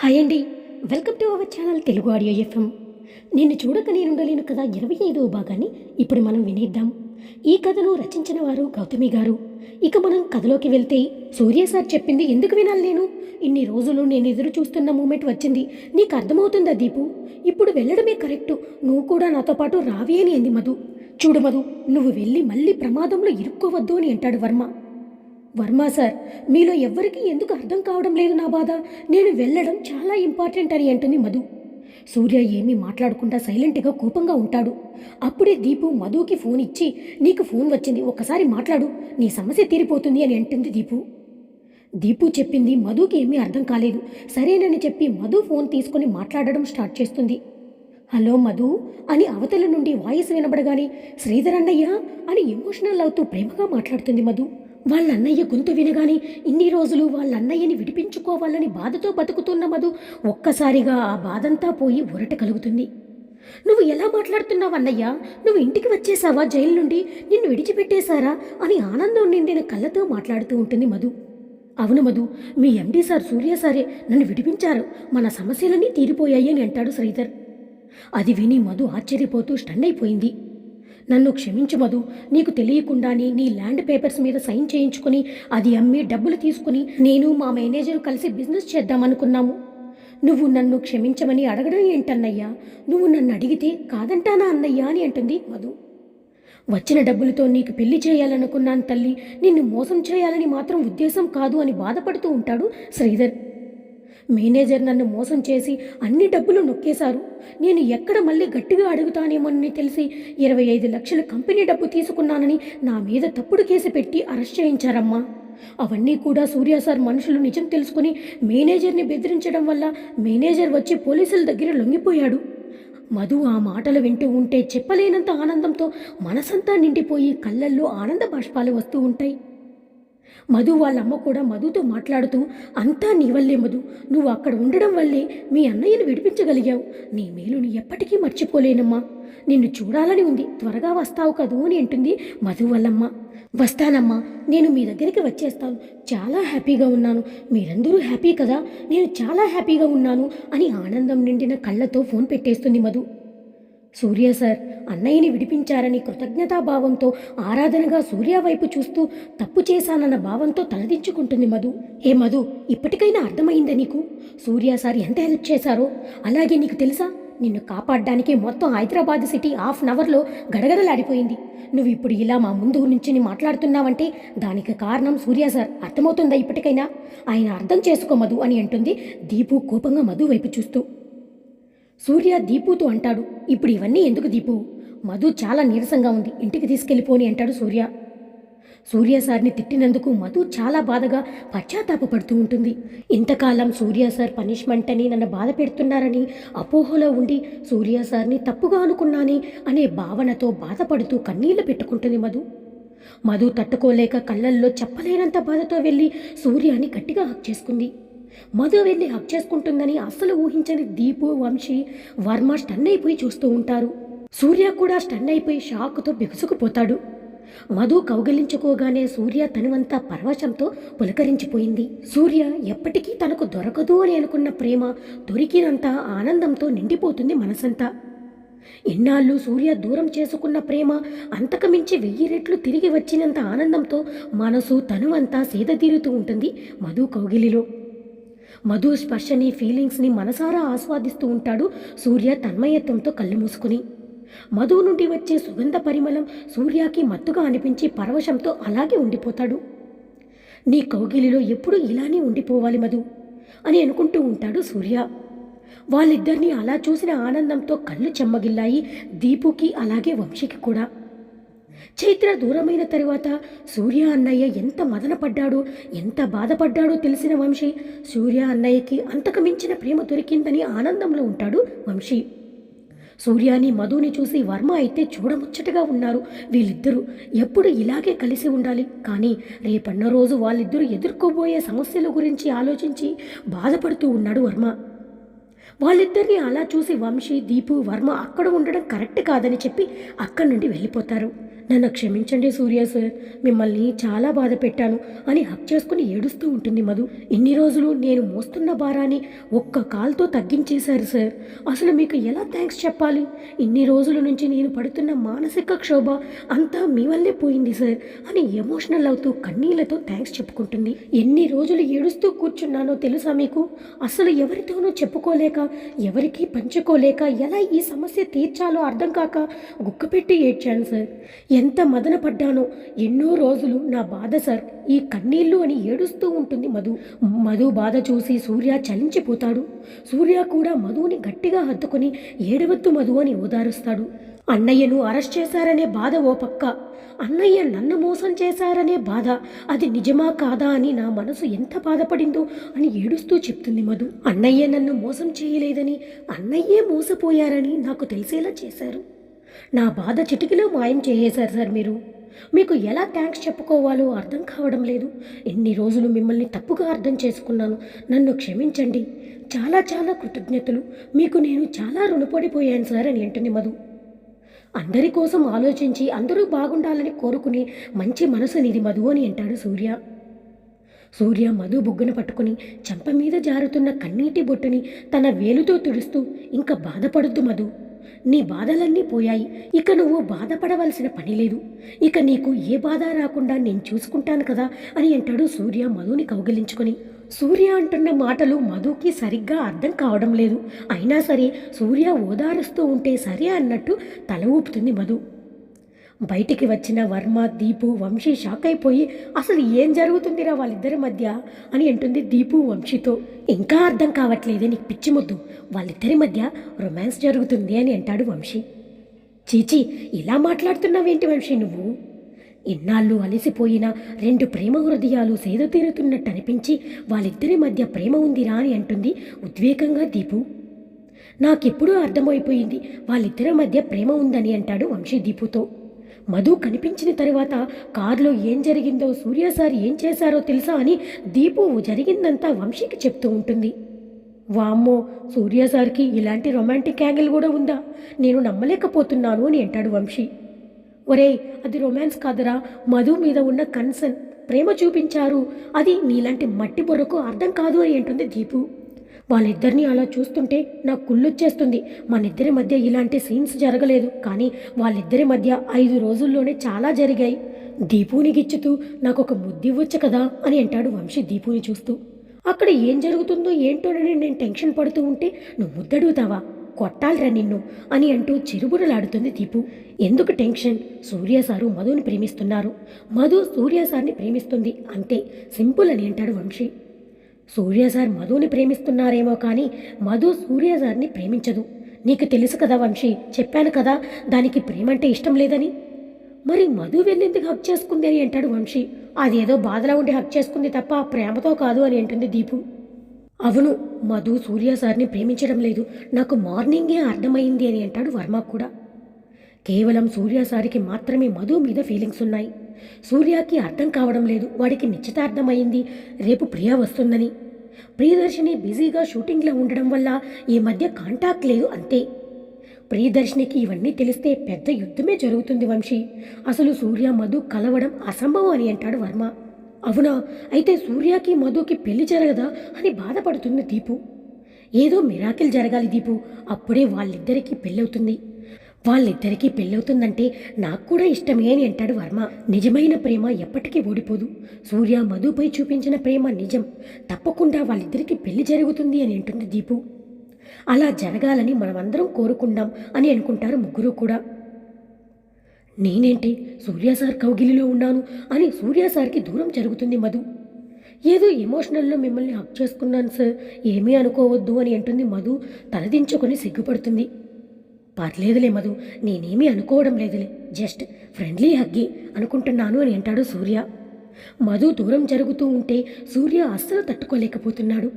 Hi అండి. Welcome to our channel Telugu audio FM. నిన్ను చూడక నేనుండలేను కదా ఇరవై ఐదవ భాగాన్ని ఇప్పుడు మనం వినేద్దాం. ఈ కథను రచించిన వారు గౌతమి గారు. ఇక మనం కథలోకి వెళ్తే సూర్య సార్ చెప్పింది ఎందుకు వినాలి నేను? ఇన్ని రోజులు నేను ఎదురు చూస్తున్న మూమెంట్ వచ్చింది. నీకు అర్థమవుతుందా దీపు? ఇప్పుడు వెళ్ళడమే కరెక్టు. నువ్వు కూడా నాతో పాటు రావి అని అంది మధు. చూడు మధు నువ్వు వెళ్ళి మళ్ళీ ప్రమాదంలో ఇరుక్కోవద్దు అని అంటాడు వర్మ. వర్మ సార్ మీలో ఎవ్వరికీ ఎందుకు అర్థం కావడం లేదు నా బాధ? నేను వెళ్ళడం చాలా ఇంపార్టెంట్ అని అంటుంది మధు. సూర్య ఏమీ మాట్లాడకుండా సైలెంట్గా కోపంగా ఉంటాడు. అప్పుడే దీపు మధుకి ఫోన్ ఇచ్చి నీకు ఫోన్ వచ్చింది ఒక్కసారి మాట్లాడు నీ సమస్య తీరిపోతుంది అని అంటుంది దీపు. దీపు చెప్పింది మధుకి ఏమీ అర్థం కాలేదు. సరేనని చెప్పి మధు ఫోన్ తీసుకొని మాట్లాడడం స్టార్ట్ చేస్తుంది. హలో మధు అని అవతల నుండి వాయిస్ వినబడగానే శ్రీధర్ అన్నయ్య అని ఎమోషనల్ అవుతూ ప్రేమగా మాట్లాడుతుంది మధు. వాళ్ళ అన్నయ్య గొంతు వినగానే ఇన్ని రోజులు వాళ్ళ అన్నయ్యని విడిపించుకోవాలని బాధతో బతుకుతున్న మధు ఒక్కసారిగా ఆ బాధంతా పోయి ఒరట కలుగుతుంది. నువ్వు ఎలా మాట్లాడుతున్నావు అన్నయ్య? నువ్వు ఇంటికి వచ్చేసావా జైలు నుండి? నిన్ను విడిచిపెట్టేశారా? అని ఆనందం నిండిన కళ్ళతో మాట్లాడుతూ ఉంటుంది మధు. అవును మధు మీ ఎండీ సార్ సూర్య సారే నన్ను విడిపించారు. మన సమస్యలన్నీ తీరిపోయాయి అని అంటాడు శ్రీధర్. అది విని మధు ఆశ్చర్యపోతూ స్టన్ అయిపోయింది. నన్ను క్షమించు మధు. నీకు తెలియకుండానే నీ ల్యాండ్ పేపర్స్ మీద సైన్ చేయించుకుని అది అమ్మి డబ్బులు తీసుకుని నేను మా మేనేజర్ కలిసి బిజినెస్ చేద్దామనుకున్నాము. నువ్వు నన్ను క్షమించమని అడగడం ఏంటన్నయ్యా? నువ్వు నన్ను అడిగితే కాదంటానా అన్నయ్యా అని అంటుంది మధు. వచ్చిన డబ్బులతో నీకు పెళ్ళి చేయాలనుకున్నాను తల్లి. నిన్ను మోసం చేయాలని మాత్రం ఉద్దేశం కాదు అని బాధపడుతూ ఉంటాడు శ్రీధర్. మేనేజర్ నన్ను మోసం చేసి అన్ని డబ్బులు నొక్కేశారు. నేను ఎక్కడ మళ్ళీ గట్టిగా అడుగుతానేమోనని తెలిసి ఇరవై ఐదు లక్షల కంపెనీ డబ్బు తీసుకున్నానని నా మీద తప్పుడు కేసు పెట్టి అరెస్ట్ చేయించారమ్మా. అవన్నీ కూడా సూర్య సార్ మనుషులు నిజం తెలుసుకుని మేనేజర్ని బెదిరించడం వల్ల మేనేజర్ వచ్చి పోలీసుల దగ్గర లొంగిపోయాడు. మధు ఆ మాటలు వింటూ ఉంటే చెప్పలేనంత ఆనందంతో మనసంతా నిండిపోయి కళ్ళల్లో ఆనంద బాష్పాలు వస్తూ ఉంటాయి. మధు వాళ్ళ అమ్మ కూడా మధుతో మాట్లాడుతూ అంతా నీ వల్లే మధు. నువ్వు అక్కడ ఉండడం వల్లే మీ అన్నయ్యను విడిపించగలిగావు. నీ మేలుని ఎప్పటికీ మర్చిపోలేనమ్మా. నిన్ను చూడాలని ఉంది. త్వరగా వస్తావు కదూ అని అంటుంది మధు వాళ్ళమ్మ. వస్తానమ్మా. నేను మీ దగ్గరికి వచ్చేస్తాను. చాలా హ్యాపీగా ఉన్నాను. మీరందరూ హ్యాపీ కదా. నేను చాలా హ్యాపీగా ఉన్నాను అని ఆనందం నిండిన కళ్ళతో ఫోన్ పెట్టేస్తుంది మధు. సూర్య సార్ అన్నయ్యని విడిపించారని కృతజ్ఞతాభావంతో ఆరాధనగా సూర్య వైపు చూస్తూ తప్పు చేశానన్న భావంతో తలదించుకుంటుంది మధు. ఏ మధు ఇప్పటికైనా అర్థమైందా నీకు? సూర్య సార్ ఎంత హెల్ప్ చేశారో? అలాగే నీకు తెలుసా? నిన్ను కాపాడడానికి మొత్తం హైదరాబాద్ సిటీ హాఫ్ అన్ అవర్లో గడగడలాడిపోయింది. నువ్వు ఇప్పుడు ఇలా మా ముందు నుంచి మాట్లాడుతున్నావంటే దానికి కారణం సూర్య సార్ అర్థమవుతుందా ఇప్పటికైనా? ఆయన అర్థం చేసుకో మధు అని అంటుంది దీపు కోపంగా మధు వైపు చూస్తూ. సూర్య దీపుతో అంటాడు ఇప్పుడు ఇవన్నీ ఎందుకు దీపు? మధు చాలా నీరసంగా ఉంది ఇంటికి తీసుకెళ్ళిపోని అంటాడు సూర్య. సూర్య సార్ని తిట్టినందుకు మధు చాలా బాధగా పశ్చాత్తాపపడుతూ ఉంటుంది. ఇంతకాలం సూర్య సార్ పనిష్మెంట్ అని నన్ను బాధ పెడుతున్నారని అపోహలో ఉండి సూర్య సార్ని తప్పుగా అనుకున్నాని అనే భావనతో బాధపడుతూ కన్నీళ్ళు పెట్టుకుంటుంది మధు. మధు తట్టుకోలేక కళ్ళల్లో చెప్పలేనంత బాధతో వెళ్ళి సూర్యాని గట్టిగా హక్ చేసుకుంది. మధు వెళ్ళి హక్ చేసుకుంటుందని అస్సలు ఊహించని దీపు వంశీ వర్మ స్టన్ అయిపోయి చూస్తూ ఉంటారు. సూర్య కూడా స్టన్ అయిపోయి షాక్తో బిగుసుకుపోతాడు. మధు కౌగిలించుకోగానే సూర్య తనువంతా పరవశంతో పులకరించిపోయింది. సూర్య ఎప్పటికీ తనకు దొరకదు అని అనుకున్న ప్రేమ దొరికినంత ఆనందంతో నిండిపోతుంది మనసంతా. ఎన్నాళ్ళు సూర్య దూరం చేసుకున్న ప్రేమ అంతకమించి వెయ్యి రెట్లు తిరిగి వచ్చినంత ఆనందంతో మనసు తనువంతా సేదతీరుతూ ఉంటుంది మధు కౌగిలిలో. మధు స్పర్శని ఫీలింగ్స్ని మనసారా ఆస్వాదిస్తూ ఉంటాడు సూర్య తన్మయత్వంతో కళ్ళు మూసుకుని. మధు నుండి వచ్చే సుగంధ పరిమళం సూర్యకి మత్తుగా అనిపించి పరవశంతో అలాగే ఉండిపోతాడు. నీ కౌగిలిలో ఎప్పుడూ ఇలానే ఉండిపోవాలి మధు అని అనుకుంటూ ఉంటాడు సూర్య. వాళ్ళిద్దరినీ అలా చూసిన ఆనందంతో కళ్ళు చెమ్మగిల్లాయి దీపుకి అలాగే వంశీకి కూడా. చైత్ర దూరమైన తరువాత సూర్య అన్నయ్య ఎంత మదనపడ్డాడో ఎంత బాధపడ్డాడో తెలిసిన వంశీ సూర్య అన్నయ్యకి అంతకు మించిన ప్రేమ దొరికిందని ఆనందంలో ఉంటాడు వంశీ. సూర్యాని మధుని చూసి వర్మ అయితే చూడముచ్చటగా ఉన్నారు వీళ్ళిద్దరూ. ఎప్పుడు ఇలాగే కలిసి ఉండాలి. కానీ రేపన్న రోజు వాళ్ళిద్దరూ ఎదుర్కోబోయే సమస్యల గురించి ఆలోచించి బాధపడుతూ ఉన్నాడు వర్మ. వాళ్ళిద్దరిని అలా చూసి వంశీ దీపు వర్మ అక్కడ ఉండడం కరెక్ట్ కాదని చెప్పి అక్కడి నుండి వెళ్ళిపోతారు. నన్ను క్షమించండి సూర్య సార్ మిమ్మల్ని చాలా బాధ పెట్టాను అని హక్ చేసుకుని ఏడుస్తూ ఉంటుంది మధు. ఇన్ని రోజులు నేను మోస్తున్న భారాన్ని ఒక్క కాల్తో తగ్గించేశారు సార్. అసలు మీకు ఎలా థ్యాంక్స్ చెప్పాలి? ఇన్ని రోజుల నుంచి నేను పడుతున్న మానసిక క్షోభ అంతా మీ వల్లే పోయింది సార్ అని ఎమోషనల్ అవుతూ కన్నీళ్ళతో థ్యాంక్స్ చెప్పుకుంటుంది. ఎన్ని రోజులు ఏడుస్తూ కూర్చున్నానో తెలుసా మీకు? అసలు ఎవరితోనూ చెప్పుకోలేక ఎవరికీ పంచుకోలేక ఎలా ఈ సమస్య తీర్చాలో అర్థం కాక గుక్కపెట్టి ఏడ్చాను సార్. ఎంత మదన పడ్డానో ఎన్నో రోజులు నా బాధ సార్. ఈ కన్నీళ్ళు అని ఏడుస్తూ ఉంటుంది మధు. మధు బాధ చూసి సూర్య చలించిపోతాడు. సూర్య కూడా మధుని గట్టిగా హత్తుకొని ఏడవద్దు మధు అని ఓదారుస్తాడు. అన్నయ్యను అరెస్ట్ చేశారనే బాధ ఓ పక్క. అన్నయ్య నన్ను మోసం చేశారనే బాధ అది నిజమా కాదా అని నా మనసు ఎంత బాధపడిందో అని ఏడుస్తూ చెప్తుంది మధు. అన్నయ్య నన్ను మోసం చేయలేదని అన్నయ్యే మోసపోయారని నాకు తెలిసేలా చేశారు. నా బాధ చిటికిలో మాయం చేసేశారు సార్ మీరు. మీకు ఎలా థ్యాంక్స్ చెప్పుకోవాలో అర్థం కావడం లేదు. ఎన్ని రోజులు మిమ్మల్ని తప్పుగా అర్థం చేసుకున్నాను. నన్ను క్షమించండి. చాలా చాలా కృతజ్ఞతలు. మీకు నేను చాలా రుణపడిపోయాను సార్ అని అంటుంది మధు. అందరి కోసం ఆలోచించి అందరూ బాగుండాలని కోరుకునే మంచి మనసు నిధి మధు అని అంటాడు సూర్య. సూర్య మధు బుగ్గన పట్టుకుని చెంప మీద జారుతున్న కన్నీటి బొట్టుని తన వేలుతో తుడుస్తూ ఇంకా బాధపడొద్దు మధు. నీ బాధలన్నీ పోయాయి. ఇక నువ్వు బాధపడవలసిన పని లేదు. ఇక నీకు ఏ బాధ రాకుండా నేను చూసుకుంటాను కదా అని అంటాడు సూర్య మధుని కౌగిలించుకొని. సూర్య అంటున్న మాటలు మధుకి సరిగ్గా అర్థం కావడం లేదు. అయినా సరే సూర్య ఓదారుస్తూ ఉంటే సరే అన్నట్టు తల ఊపుతుంది మధు. బయటికి వచ్చిన వర్మ దీపు వంశీ షాక్ అయిపోయి అసలు ఏం జరుగుతుందిరా వాళ్ళిద్దరి మధ్య? అని అంటుంది దీపు వంశీతో. ఇంకా అర్థం కావట్లేదే నీకు పిచ్చి ముద్దు. వాళ్ళిద్దరి మధ్య రొమాన్స్ జరుగుతుంది అని అంటాడు వంశీ. చీచి ఇలా మాట్లాడుతున్నావేంటి వంశీ నువ్వు? ఇన్నాళ్ళు అలసిపోయిన రెండు ప్రేమ హృదయాలు సేద తీరుతున్నట్టు అనిపించి వాళ్ళిద్దరి మధ్య ప్రేమ ఉందిరా అని అంటుంది ఉద్వేగంగా దీపు. నాకెప్పుడూ అర్థమైపోయింది వాళ్ళిద్దరి మధ్య ప్రేమ ఉందని అంటాడు వంశీ దీపుతో. మధు కనిపించిన తర్వాత కారులో ఏం జరిగిందో సూర్య సార్ ఏం చేశారో తెలుసా అని దీపు జరిగిందంతా వంశీకి చెప్తూ ఉంటుంది. వామ్మో సూర్య సార్కి ఇలాంటి రొమాంటిక్ యాంగిల్ కూడా ఉందా? నేను నమ్మలేకపోతున్నాను అని అంటాడు వంశీ. ఒరేయ్ అది రొమాన్స్ కాదురా. మధు మీద ఉన్న కన్సర్న్. ప్రేమ చూపించారు. అది నీలాంటి మట్టి బుర్రకు అర్థం కాదు అని అంటుంది దీపు. వాళ్ళిద్దరిని అలా చూస్తుంటే నాకు కుళ్ళొచ్చేస్తుంది. మనిద్దరి మధ్య ఇలాంటి సీన్స్ జరగలేదు. కానీ వాళ్ళిద్దరి మధ్య ఐదు రోజుల్లోనే చాలా జరిగాయి. దీపుని గిచ్చుతూ నాకు ఒక ముద్దివ్వచ్చు కదా అని అంటాడు వంశీ దీపుని చూస్తూ. అక్కడ ఏం జరుగుతుందో ఏంటోనని నేను టెన్షన్ పడుతూ ఉంటే నువ్వు ముద్దడుగుతావా? కొట్టాలిరా నిన్ను అని అంటూ చిరుబురలాడుతుంది దీపు. ఎందుకు టెన్షన్? సూర్య సారు మధుని ప్రేమిస్తున్నారు. మధు సూర్య సార్ని ప్రేమిస్తుంది. అంతే సింపుల్ అని అంటాడు వంశీ. సూర్య సార్ మధుని ప్రేమిస్తున్నారేమో కానీ మధు సూర్య సార్ని ప్రేమించదు. నీకు తెలుసు కదా వంశీ చెప్పాను కదా దానికి ప్రేమంటే ఇష్టం లేదని. మరి మధు వెళ్ళేందుకు హక్ చేసుకుంది అని అంటాడు వంశీ. అదేదో బాధలో ఉండి హక్ చేసుకుంది తప్ప ప్రేమతో కాదు అని అంటుంది దీపు. అవును మధు సూర్య సార్ని ప్రేమించడం లేదు. నాకు మార్నింగే అర్థమైంది అని అంటాడు వర్మ కూడా. కేవలం సూర్య సారికి మాత్రమే మధు మీద ఫీలింగ్స్ ఉన్నాయి. సూర్యకి అర్థం కావడం లేదు. వాడికి నిశ్చితార్థమైంది. రేపు ప్రియ వస్తుందని. ప్రియదర్శిని బిజీగా షూటింగ్లో ఉండడం వల్ల ఈ మధ్య కాంటాక్ట్ లేదు అంతే. ప్రియదర్శినికి ఇవన్నీ తెలిస్తే పెద్ద యుద్ధమే జరుగుతుంది వంశీ. అసలు సూర్య మధు కలవడం అసంభవం అని అంటాడు వర్మ. అవునా? అయితే సూర్యకి మధుకి పెళ్ళి జరగదా అని బాధపడుతుంది దీపు. ఏదో మిరాకిల్ జరగాలి దీపు. అప్పుడే వాళ్ళిద్దరికీ పెళ్ళవుతుంది. వాళ్ళిద్దరికీ పెళ్ళవుతుందంటే నాకు కూడా ఇష్టమే అని అంటాడు వర్మ. నిజమైన ప్రేమ ఎప్పటికీ ఓడిపోదు. సూర్య మధుపై చూపించిన ప్రేమ నిజం. తప్పకుండా వాళ్ళిద్దరికీ పెళ్ళి జరుగుతుంది అని అంటుంది దీపు. అలా జరగాలని మనమందరం కోరుకుందాం అని అనుకుంటారు ముగ్గురు కూడా. నేనేంటి సూర్య సార్ కౌగిలిలో ఉన్నాను అని సూర్య సార్కి దూరం జరుగుతుంది మధు. ఏదో ఎమోషనల్లో మిమ్మల్ని హక్ చేసుకున్నాను సార్. ఏమీ అనుకోవద్దు అని అంటుంది మధు. తలదించుకొని సిగ్గుపడుతుంది. పర్లేదులే మధు నేనేమీ అనుకోవడం లేదులే. జస్ట్ ఫ్రెండ్లీ హగ్గి అనుకుంటున్నాను అని అంటాడు సూర్య. మధు దూరం జరుగుతూ ఉంటే సూర్య అస్సలు తట్టుకోలేకపోతున్నాడు.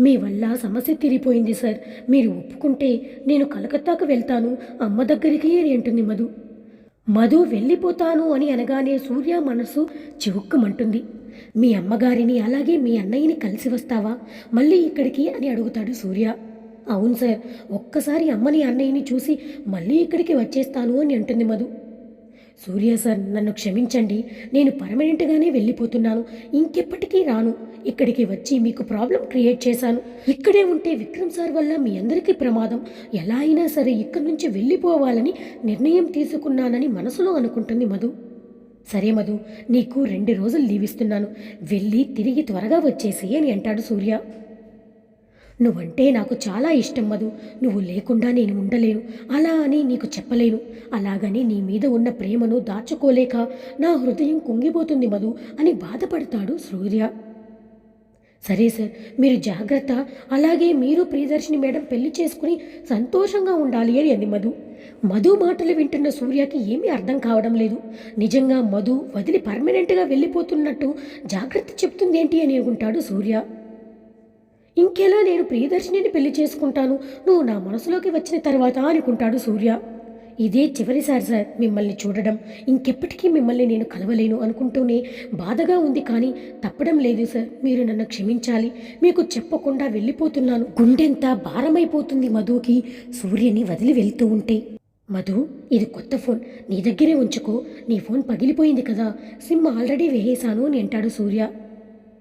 మీ వల్ల సమస్య తీరిపోయింది సార్. మీరు ఒప్పుకుంటే నేను కలకత్తాకు వెళ్తాను అమ్మ దగ్గరికి అని అంటుంది మధు. మధు వెళ్ళిపోతాను అని అనగానే సూర్య మనసు చివుక్కుమంటుంది. మీ అమ్మగారిని అలాగే మీ అన్నయ్యని కలిసి వస్తావా? మళ్ళీ ఇక్కడికి అని అడుగుతాడు సూర్య. అవును సార్ ఒక్కసారి అమ్మని అన్నయ్యని చూసి మళ్ళీ ఇక్కడికి వచ్చేస్తాను అని అంటుంది మధు. సూర్య సార్ నన్ను క్షమించండి. నేను పర్మనెంట్గానే వెళ్ళిపోతున్నాను. ఇంకెప్పటికీ రాను. ఇక్కడికి వచ్చి మీకు ప్రాబ్లం క్రియేట్ చేశాను. ఇక్కడే ఉంటే విక్రమ్ సార్ వల్ల మీ అందరికీ ప్రమాదం. ఎలా అయినా సరే ఇక్కడి నుంచి వెళ్ళిపోవాలని నిర్ణయం తీసుకున్నానని మనసులో అనుకుంటుంది మధు. సరే మధు నీకు రెండు రోజులు లీవ్ ఇస్తున్నాను. వెళ్ళి తిరిగి త్వరగా వచ్చేసి అని అంటాడు సూర్య. నువ్వంటే నాకు చాలా ఇష్టం మధు. నువ్వు లేకుండా నేను ఉండలేను. అలా అని నీకు చెప్పలేను. అలాగని నీ మీద ఉన్న ప్రేమను దాచుకోలేక నా హృదయం కుంగిపోతుంది మధు అని బాధపడతాడు సూర్య. సరే సార్ మీరు జాగ్రత్త. అలాగే మీరు ప్రియదర్శిని మేడం పెళ్ళి చేసుకుని సంతోషంగా ఉండాలి అని అంది మధు. మధు మాటలు వింటున్న సూర్యకి ఏమీ అర్థం కావడం లేదు. నిజంగా మధు వదిలి పర్మనెంట్గా వెళ్ళిపోతున్నట్టు జాగ్రత్త చెప్తుంది ఏంటి అని అనుకుంటాడు సూర్య. ఇంకెలా నేను ప్రియదర్శినిని పెళ్ళి చేసుకుంటాను? నువ్వు నా మనసులోకి వచ్చిన తర్వాత అనుకుంటాడు సూర్య. ఇదే చివరిసారి సార్ మిమ్మల్ని చూడడం. ఇంకెప్పటికీ మిమ్మల్ని నేను కలవలేను అనుకుంటూనే బాధగా ఉంది కానీ తప్పడం లేదు సార్. మీరు నన్ను క్షమించాలి. మీకు చెప్పకుండా వెళ్ళిపోతున్నాను. గుండెంత భారమైపోతుంది మధుకి. సూర్యని వదిలి వెళ్తూ ఉంటే మధు ఇది కొత్త ఫోన్. నీ దగ్గరే ఉంచుకో. నీ ఫోన్ పగిలిపోయింది కదా. సిమ్ ఆల్రెడీ వేసేశాను అని అంటాడు సూర్య.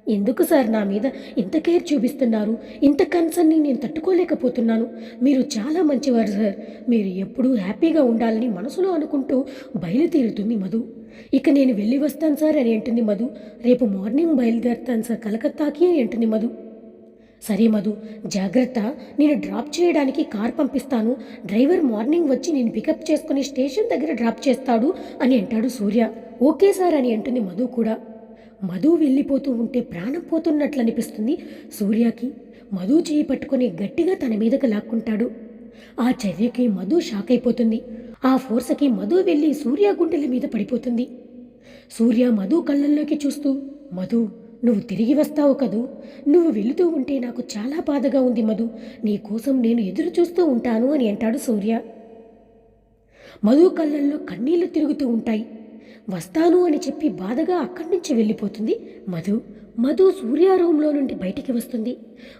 ఎందుకు సార్ నా మీద ఇంత కేర్ చూపిస్తున్నారు? ఇంత కన్సర్న్ని నేను తట్టుకోలేకపోతున్నాను. మీరు చాలా మంచివారు సార్. మీరు ఎప్పుడూ హ్యాపీగా ఉండాలని మనసులో అనుకుంటూ బయలుదేరుతుంది మధు. ఇక నేను వెళ్ళి వస్తాను సార్ అని అంటుంది మధు. రేపు మార్నింగ్ బయలుదేరుతాను సార్ కలకత్తాకి అని అంటుంది మధు. సరే మధు జాగ్రత్త. నేను డ్రాప్ చేయడానికి కార్ పంపిస్తాను. డ్రైవర్ మార్నింగ్ వచ్చి నేను పికప్ చేసుకుని స్టేషన్ దగ్గర డ్రాప్ చేస్తాడు అని అంటాడు సూర్య. ఓకే సార్ అని అంటుంది మధు కూడా. మధు వెళ్ళిపోతూ ఉంటే ప్రాణం పోతున్నట్లు అనిపిస్తుంది సూర్యకి. మధు చేయి పట్టుకొని గట్టిగా తన మీదకు లాక్కుంటాడు. ఆ చర్యకి మధు షాక్ అయిపోతుంది ఆ ఫోర్స్కి మధు వెళ్ళి సూర్య గుండెల మీద పడిపోతుంది. సూర్య మధు కళ్ళల్లోకి చూస్తూ మధు నువ్వు తిరిగి వస్తావు కదూ? నువ్వు వెళుతూ ఉంటే నాకు చాలా బాధగా ఉంది మధు. నీ కోసం నేను ఎదురు చూస్తూ ఉంటాను అని అంటాడు సూర్య. మధు కళ్ళల్లో కన్నీళ్ళు తిరుగుతూ ఉంటాయి. వస్తాను అని చెప్పి బాధగా అక్కడి నుంచి వెళ్ళిపోతుంది మధు. మధు సూర్య రూమ్లో నుండి బయటికి వస్తుంది.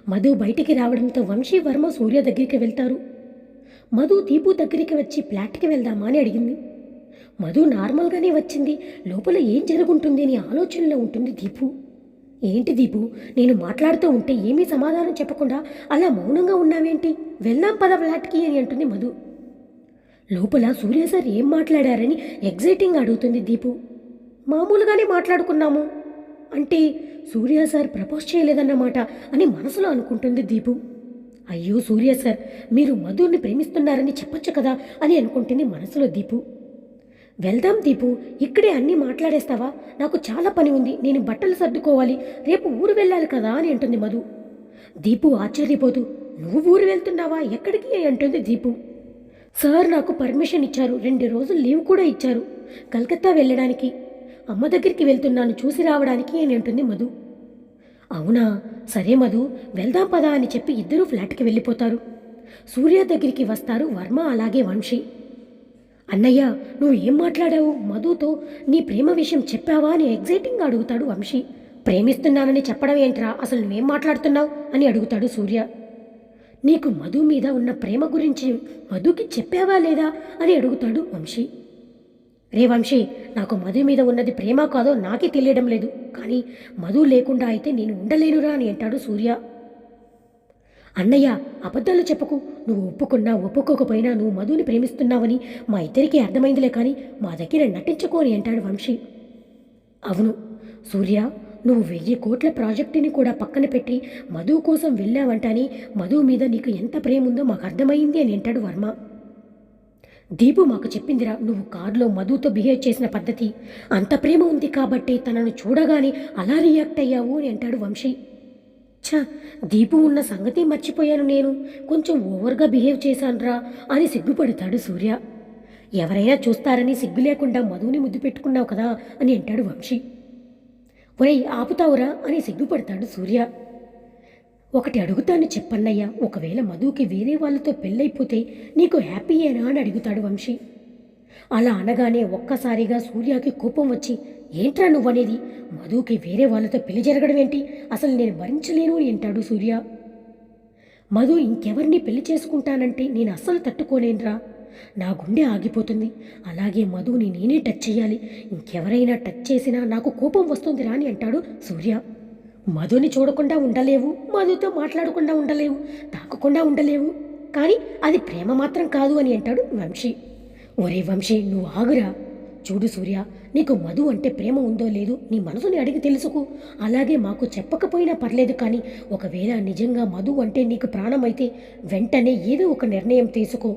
మధు బయటికి రావడంతో వంశీ వర్మ సూర్య దగ్గరికి వెళ్తారు. మధు దీపు దగ్గరికి వచ్చి ఫ్లాట్కి వెళ్దామా అని అడిగింది. మధు నార్మల్గానే వచ్చింది. లోపల ఏం జరుగుంటుంది అని ఆలోచనలో ఉంటుంది దీపు. ఏంటి దీపు? నేను మాట్లాడుతూ ఉంటే ఏమీ సమాధానం చెప్పకుండా అలా మౌనంగా ఉన్నావేంటి? వెళ్దాం పద ఫ్లాట్కి అని అంటుంది మధు. లోపల సూర్య సార్ ఏం మాట్లాడారని ఎగ్జైటింగ్ అడుగుతుంది దీపు. మామూలుగానే మాట్లాడుకున్నాము. అంటే సూర్య సార్ ప్రపోజ్ చేయలేదన్నమాట అని మనసులో అనుకుంటుంది దీపు. అయ్యో సూర్య సార్ మీరు మధుర్ని ప్రేమిస్తున్నారని చెప్పొచ్చు కదా అని అనుకుంటుంది మనసులో దీపు. వెళ్దాం దీపు ఇక్కడే అన్నీ మాట్లాడేస్తావా? నాకు చాలా పని ఉంది నేను బట్టలు సర్దుకోవాలి రేపు ఊరు వెళ్ళాలి కదా అని అంటుంది మధు. దీపు ఆశ్చర్యపోతూ నువ్వు ఊరు వెళ్తున్నావా? ఎక్కడికి? అంటుంది దీపు. సార్ నాకు పర్మిషన్ ఇచ్చారు. రెండు రోజులు లీవ్ కూడా ఇచ్చారు. కలకత్తా వెళ్ళడానికి. అమ్మ దగ్గరికి వెళ్తున్నాను. చూసి రావడానికి అని అంటుంది మధు. అవునా? సరే మధు. వెళ్దాం పదా అని చెప్పి ఇద్దరూ ఫ్లాట్కి వెళ్ళిపోతారు. సూర్య దగ్గరికి వస్తారు. వర్మ అలాగే వంశీ. అన్నయ్య నువ్వు ఏం మాట్లాడావు? మధుతో నీ ప్రేమ విషయం చెప్పావా అని ఎగ్జైటింగ్గా అడుగుతాడు వంశీ. ప్రేమిస్తున్నానని చెప్పడం ఏంట్రా? అసలు నువ్వేం మాట్లాడుతున్నావు? అని అడుగుతాడు సూర్య. నీకు మధు మీద ఉన్న ప్రేమ గురించి మధుకి చెప్పావా లేదా అని అడుగుతాడు వంశీ. రే వంశీ నాకు మధు మీద ఉన్నది ప్రేమ కాదో నాకే తెలియడం లేదు కానీ మధు లేకుండా అయితే నేను ఉండలేనురా అని అంటాడు సూర్య. అన్నయ్య అబద్ధాలు చెప్పకు నువ్వు ఒప్పుకున్నా ఒప్పుకోకపోయినా నువ్వు మధుని ప్రేమిస్తున్నావని మా ఇద్దరికీ అర్థమైందిలే కానీ మా దగ్గర నటించుకో అని అంటాడు వంశీ. అవును సూర్య నువ్వు వెయ్యి కోట్ల ప్రాజెక్టుని కూడా పక్కన పెట్టి మధు కోసం వెళ్ళావంటని మధు మీద నీకు ఎంత ప్రేమ ఉందో మాకు అర్థమైంది అని అంటాడు వర్మ. దీపు మాకు చెప్పిందిరా నువ్వు కారులో మధుతో బిహేవ్ చేసిన పద్ధతి. అంత ప్రేమ ఉంది కాబట్టి తనను చూడగానే అలా రియాక్ట్ అయ్యావు అని అంటాడు వంశీ. ఛ దీపు ఉన్న సంగతి మర్చిపోయాను నేను. కొంచెం ఓవర్గా బిహేవ్ చేశానురా అని సిగ్గుపడతాడు సూర్య. ఎవరైనా చూస్తారని సిగ్గు లేకుండా మధుని ముద్దు పెట్టుకున్నావు కదా అని అంటాడు వంశీ. ఒరేయ్ ఆపుతావురా అని సిగ్గుపడతాడు సూర్య. ఒకటి అడుగుతాను చెప్పన్నయ్య ఒకవేళ మధుకి వేరే వాళ్ళతో పెళ్ళైపోతే నీకు హ్యాపీయేనా అని అడుగుతాడు వంశీ. అలా అనగానే ఒక్కసారిగా సూర్యకి కోపం వచ్చి ఏంట్రా నువ్వనేది? మధుకి వేరే వాళ్ళతో పెళ్ళి జరగడం ఏంటి అసలు నేను భరించలేను అని అంటాడు సూర్య. మధు ఇంకెవరిని పెళ్ళి చేసుకుంటానంటే నేను అస్సలు తట్టుకోలేనురా. నా గుండె ఆగిపోతుంది. అలాగే మధుని నేనే టచ్ చేయాలి. ఇంకెవరైనా టచ్ చేసినా నాకు కోపం వస్తుంది రాని అంటాడు సూర్య. మధుని చూడకుండా ఉండలేవు. మధుతో మాట్లాడకుండా ఉండలేవు. తాకకుండా ఉండలేవు. కానీ అది ప్రేమ మాత్రం కాదు అని అంటాడు వంశీ. ఒరే వంశీ నువ్వు ఆగురా. చూడు సూర్య నీకు మధు అంటే ప్రేమ ఉందో లేదు నీ మనసుని అడిగి తెలుసుకో. అలాగే మాకు చెప్పకపోయినా పర్లేదు కానీ ఒకవేళ నిజంగా మధు అంటే నీకు ప్రాణమైతే వెంటనే ఏదో ఒక నిర్ణయం తీసుకో.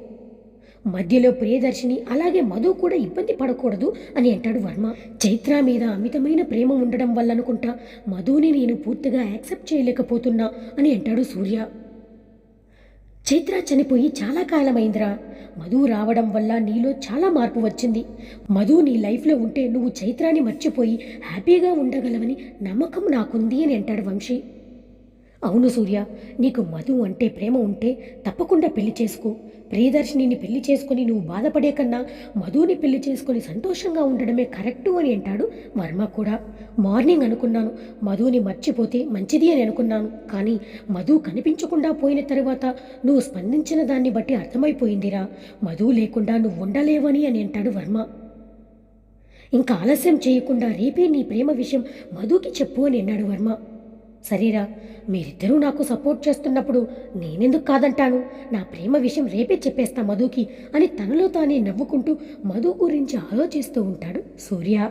మధ్యలో ప్రియదర్శిని అలాగే మధు కూడా ఇబ్బంది పడకూడదు అని అంటాడు వర్మ. చైత్ర మీద అమితమైన ప్రేమ ఉండడం వల్ల అనుకుంటా మధుని నేను పూర్తిగా యాక్సెప్ట్ చేయలేకపోతున్నా అని అంటాడు సూర్య. చైత్ర చనిపోయి చాలా కాలమైందిరా. మధు రావడం వల్ల నీలో చాలా మార్పు వచ్చింది. మధు నీ లైఫ్లో ఉంటే నువ్వు చైత్రాన్ని మర్చిపోయి హ్యాపీగా ఉండగలవని నమ్మకం నాకుంది అని అంటాడు వంశీ. అవును సూర్య నీకు మధు అంటే ప్రేమ ఉంటే తప్పకుండా పెళ్ళి చేసుకో. ప్రియదర్శినిని పెళ్ళి చేసుకుని నువ్వు బాధపడే కన్నా మధుని పెళ్ళి చేసుకొని సంతోషంగా ఉండడమే కరెక్టు అని అంటాడు వర్మ కూడా. మార్నింగ్ అనుకున్నాను. మధుని మర్చిపోతే మంచిది అని అనుకున్నాను. కానీ మధు కనిపించకుండా పోయిన తర్వాత నువ్వు స్పందించిన దాన్ని బట్టి అర్థమైపోయిందిరా. మధు లేకుండా నువ్వు ఉండలేవని అని అంటాడు వర్మ. ఇంకా ఆలస్యం చేయకుండా రేపే నీ ప్రేమ విషయం మధుకి చెప్పు అని అన్నాడు వర్మ. సరేరా మీరిద్దరూ నాకు సపోర్ట్ చేస్తున్నప్పుడు నేనెందుకు కాదంటాను? నా ప్రేమ విషయం రేపే చెప్పేస్తా మధుకి అని తనలో తానే నవ్వుకుంటూ మధు గురించి ఆలోచిస్తూ ఉంటాడు సూర్య.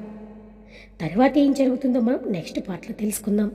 తర్వాత ఏం జరుగుతుందో మనం నెక్స్ట్ పార్ట్లో తెలుసుకుందాం.